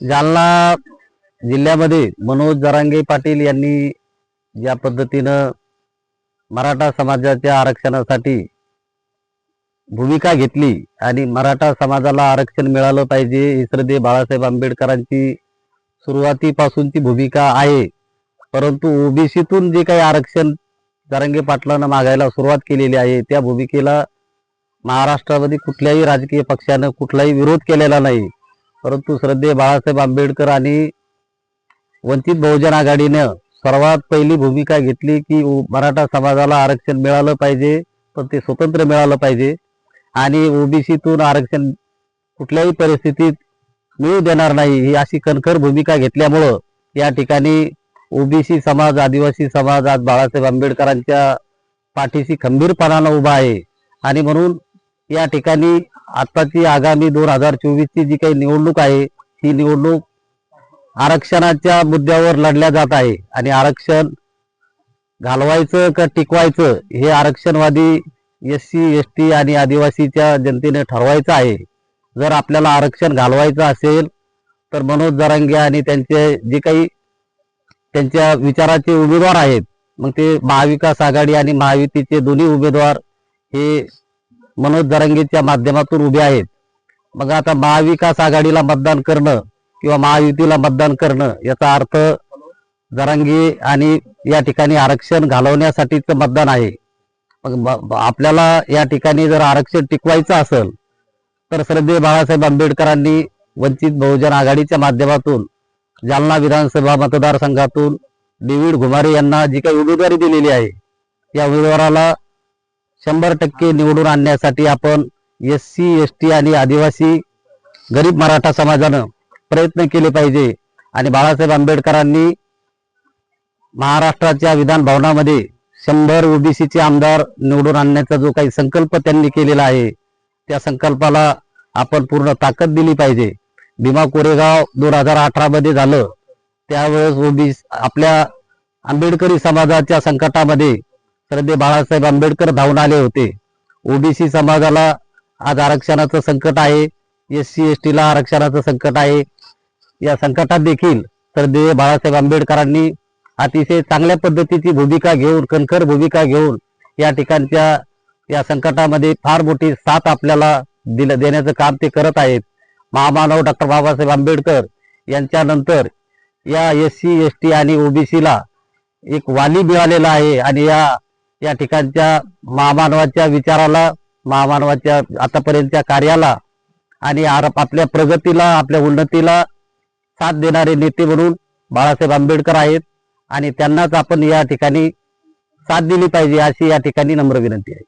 जालना जिल्ह्यामध्ये मनोज जरांगे पाटील यांनी ज्या पद्धतीनं मराठा समाजाच्या आरक्षणासाठी भूमिका घेतली आणि मराठा समाजाला आरक्षण मिळालं पाहिजे ही श्रद्धे बाळासाहेब आंबेडकरांची सुरुवातीपासूनची भूमिका आहे. परंतु ओबीसीतून जे काही आरक्षण जरांगे पाटलानं मागायला सुरुवात केलेली आहे त्या भूमिकेला महाराष्ट्रामध्ये कुठल्याही राजकीय पक्षानं कुठलाही विरोध केलेला नाही. परंतु श्रद्धे बाळासाहेब आंबेडकर आणि वंचित बहुजन आघाडीनं सर्वात पहिली भूमिका घेतली की मराठा समाजाला आरक्षण मिळालं पाहिजे पण ते स्वतंत्र मिळालं पाहिजे. आणि ओबीसीतून आरक्षण कुठल्याही परिस्थितीत मिळू देणार नाही ही अशी कणखर भूमिका घेतल्यामुळं या ठिकाणी ओबीसी समाज आदिवासी समाज आज बाळासाहेब आंबेडकरांच्या पाठीशी खंबीरपणानं उभा आहे. आणि म्हणून या ठिकाणी आताची आगामी दोन हजार चोवीसची जी काही निवडणूक आहे ही निवडणूक आरक्षणाच्या मुद्द्यावर लढल्या जात आहे. आणि आरक्षण घालवायचं का टिकवायचं हे आरक्षणवादी एस सी एस टी आणि आदिवासीच्या जनतेने ठरवायचं आहे. जर आपल्याला आरक्षण घालवायचं असेल तर मनोज जरांगे आणि त्यांचे जे काही त्यांच्या विचाराचे उमेदवार आहेत मग ते महाविकास आघाडी आणि महायुतीचे दोन्ही उमेदवार हे मनोज दरंगेच्या माध्यमातून उभे आहेत. मग आता महाविकास आघाडीला मतदान करणं किंवा महायुतीला मतदान करणं याचा अर्थ जरांगे आणि या ठिकाणी आरक्षण घालवण्यासाठीचं मतदान आहे. मग आपल्याला या ठिकाणी जर आरक्षण टिकवायचं असेल तर श्रद्धे बाळासाहेब आंबेडकरांनी वंचित बहुजन आघाडीच्या माध्यमातून जालना विधानसभा मतदारसंघातून डेव्हिड घुमारे यांना जी काही उमेदवारी दिलेली आहे या उमेदवाराला शंभर टक्के निवडून आणण्यासाठी आपण एस सी एस टी आणि आदिवासी गरीब मराठा समाजानं प्रयत्न केले पाहिजे. आणि बाळासाहेब आंबेडकरांनी महाराष्ट्राच्या विधान भवनामध्ये शंभर ओबीसीचे आमदार निवडून आणण्याचा जो काही संकल्प त्यांनी केलेला आहे त्या संकल्पाला आपण पूर्ण ताकद दिली पाहिजे. भीमा कोरेगाव दोन हजार अठरा मध्ये झालं. त्यावेळेस ओबीसी आपल्या आंबेडकरी समाजाच्या संकटामध्ये श्रद्धे बाळासाहेब आंबेडकर धावून आले होते. ओबीसी समाजाला आज आरक्षणाचं संकट आहे एस सी एस टीला आरक्षणाचं संकट आहे. या संकटात देखील श्रद्धेय बाळासाहेब आंबेडकरांनी अतिशय चांगल्या पद्धतीची भूमिका घेऊन कणखर भूमिका घेऊन या ठिकाणच्या या संकटामध्ये फार मोठी साथ आपल्याला दिल देण्याचं काम ते करत आहेत. महामानव डॉक्टर बाबासाहेब आंबेडकर यांच्यानंतर या एस सी एस टी आणि ओबीसीला एक वाली मिळालेला आहे आणि या या ठिकाणच्या महामानवाच्या विचाराला महामानवाच्या आतापर्यंतच्या कार्याला आणि आपल्या प्रगतीला आपल्या उन्नतीला साथ देणारे नेते म्हणून बाळासाहेब आंबेडकर आहेत आणि त्यांनाच आपण या ठिकाणी साथ दिली पाहिजे अशी या ठिकाणी नम्र विनंती आहे.